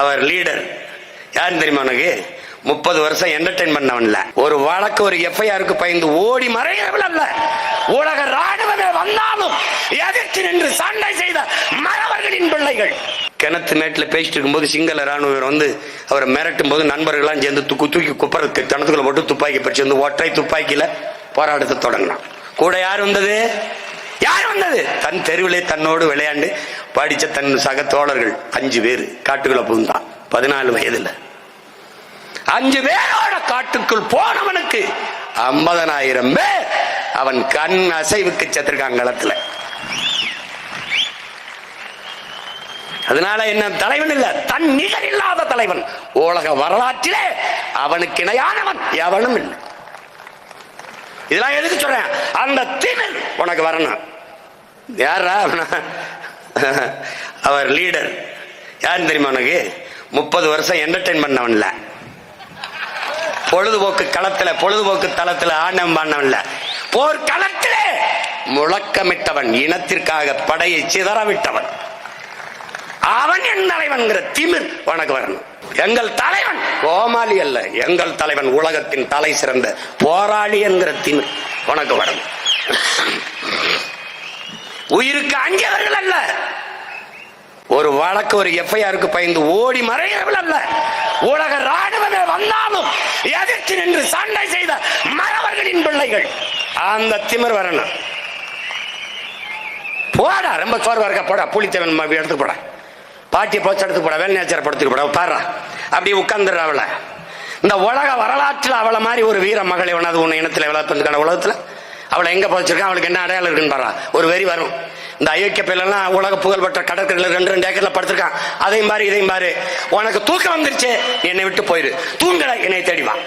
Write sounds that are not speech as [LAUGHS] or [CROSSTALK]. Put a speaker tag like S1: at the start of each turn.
S1: அவர் leader யார் தெரியுமா உனக்கு? முப்பது வருஷம் என்டர்டைன் பண்ணவன்ல. ஒரு வழக்கு ஒரு எஃப்ஐஆருக்கு பயந்து ஓடி மறைகிறவள் அல்ல. உலக ராணுவமே வந்தாலும் எதிர்த்து நின்று சண்டை செய்த மறவர்களின் பிள்ளைகள். கிணத்து மேட்டில் பேசிட்டு இருக்கும்போது சிங்கள ராணுவர் வந்து அவரை மிரட்டும் போது நண்பர்கள்லாம் சேர்ந்து தூக்கு தூக்கி குப்பறதுக்கு கிணத்துக்குள்ள போட்டு துப்பாக்கி பறிச்சு வந்து ஒற்றை துப்பாக்கியில போராட்டத்தை தொடங்கினான். கூட யார் வந்தது? யார் வந்தது? தன் தெருவிலே தன்னோடு விளையாண்டு படிச்ச தன் சக தோழர்கள் அஞ்சு பேர் காட்டுக்குள்ள புகுந்தான். பதினாலு வயதுல. அஞ்சு பேரோட காட்டுக்குள் போனவனுக்கு ஐம்பதனாயிரம் பேர் அவன் கண் அசைவுக்கு செத்திருக்கான் களத்துல. அதனால என்ன தலைவன் இல்ல தன் நிகர் இல்லாத தலைவன். உலக வரலாற்றிலே அவனுக்கு இணையானவன் எவனும் இல்லை. இதெல்லாம் எதுக்கு சொல்றேன்? அந்த திமிர் உனக்கு வரணும். யாரா அவனா? [LAUGHS] அவர் லீடர் யார் தெரியுமா உனக்கு? முப்பது வருஷம் என்டர்டைன் பண்ணவன்ல. பொழுதுபோக்கு களத்துல பொழுதுபோக்கு தளத்துல ஆண்டம் பண்ணவன்ல போர் களத்திலே முழக்கமிட்டவன் இனத்திற்காக படையை சிதறவிட்டவன். அவன் என் தலைவன்கிற திமிர் உனக்கு வரணும். எங்கள் தலைவன் கோமாளி அல்ல. எங்கள் தலைவன் உலகத்தின் தலை சிறந்த போராளி என்கிற திமிர் உனக்கு வரணும். உயிருக்கு அஞ்சவர்கள் அல்ல. ஒரு வழக்கு ஒரு எஃப்ஐஆருக்கு பயந்து ஓடி மறைகிறவள் அல்ல. உலக ராணுவமே வந்தாலும் எதிர்த்து நின்று சண்டை செய்த மறவர்களின் பிள்ளைகள். அந்த திமிர் வரணும். போடா ரொம்ப சோர்வா இருக்க போடா. புளித்தவன் எடுத்து போட. பாட்டி போச்சு எடுத்து போடா நேச்சரை படுத்துட்டு போடா. பாடுறா அப்படி உட்கார்ந்துடுற அவளை. இந்த உலக வரலாற்றில் அவளை மாதிரி ஒரு வீர மகளை ஒன்றாவது ஒன்று இனத்தில் வளர்ப்பதுக்கான உலகத்தில்? அவளை எங்க புதைச்சிருக்கா அவளுக்கு என்ன அடையாளம் இருக்குன்னு பாரு ஒரு வெறி வரும். இந்த அயோக்கிய பிள்ளைலாம் உலக புகழ்பெற்ற கடற்கரையில் ரெண்டு ரெண்டு ஏக்கர்ல படுத்திருக்கான் அதையும் பாரு இதையும் பாரு. உனக்கு தூக்கம் வந்துருச்சு. என்னை விட்டு போயிரு. தூங்கலை என்னை தேடிவான்